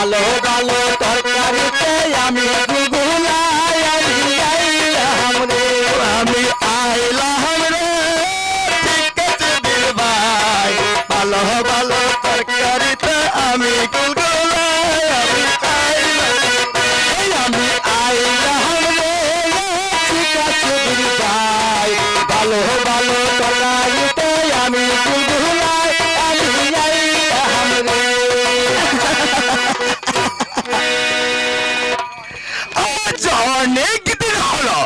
ভালো ভালো তরকারিতে আমি গুগুলাই আইলাম রে আমি আইলাম রে। দিল ভাই ভালো ভালো তরকারিতে আমি গুগুলাই, আমি আইলাম আমি আইলাম রে। ঠিক ভাই ভালো ভালো তরকারিতে আমি গুগুলাই অনেক দিন হলো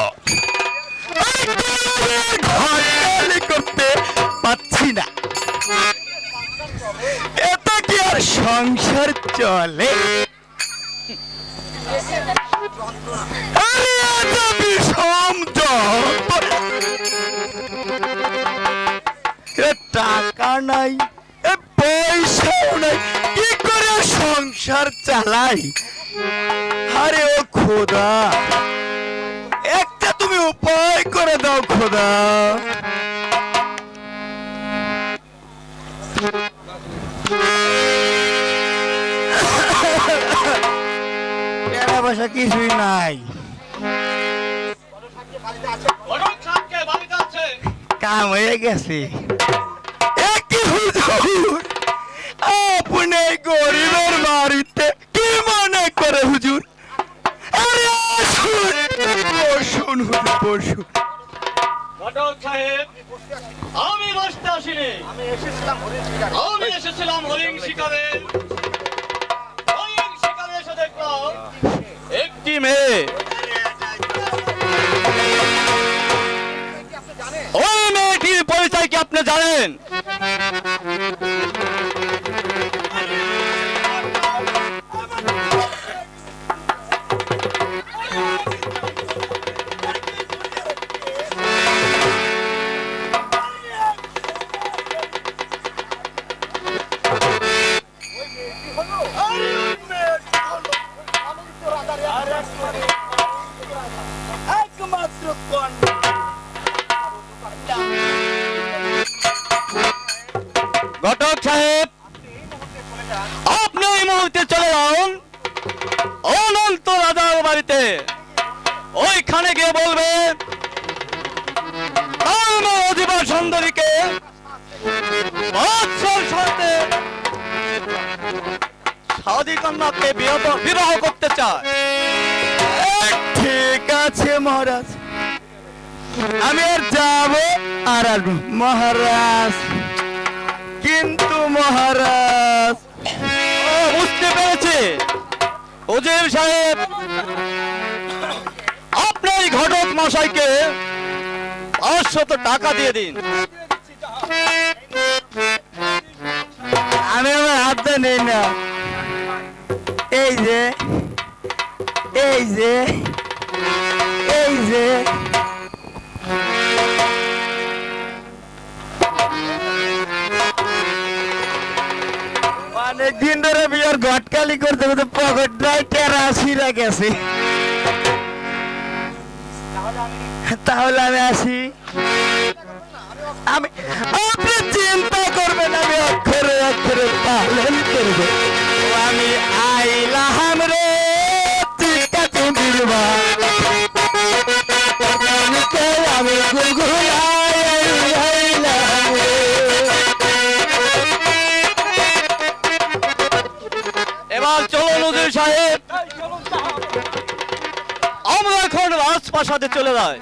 করতে পাচ্ছি না। এটা কি আর সংসার চলে? এত টাকা নাই পয়সাও নাই, কি করে সংসার চালাই? আরে ও খোদা একটা তুমি উপায় করে দাও খোদা। টাকা পয়সা কিছুই নাই। কাম হয়ে গেছে। এ কি হুজুর? আপনি গরিবের বসুন ঘটক সাহেব আমি বসতে আসিনি। আমি এসেছিলাম হরিণ শিকারে। হরিণ শিকারে এসে দেখলাম একটি মেয়ে। ওই মেয়েটির পরিচয় কি আপনি জানেন? ওইখানে গিয়ে বলবে অধিবা সুন্দরীকে বাদশার সাথে কন্যাকে বিবাহ- করতে চায়। আছে মহারাজ। আমি আর যাব আর আসব মহারাজ কিন্তু মহারাজ ও, বুঝতে পেরেছি। উজির সাহেব আপনার এই ঘটক মশাইকে পাঁচশত টাকা দিয়ে দিন। আমি আমার হাতটা নেই না। এই যে এই যে যে অনেক দিন ধরে বিয়ার ঘটকালি করতে করতে পকেটটাই ছিঁড়ে গেছে। তাহলে আমি আসি। আমি আপনি চিন্তা করবেন আমি অক্ষরে এবার চলো নজরুল সাহেব। আমরা এখন রাজপ্রাসাদে চলে যায়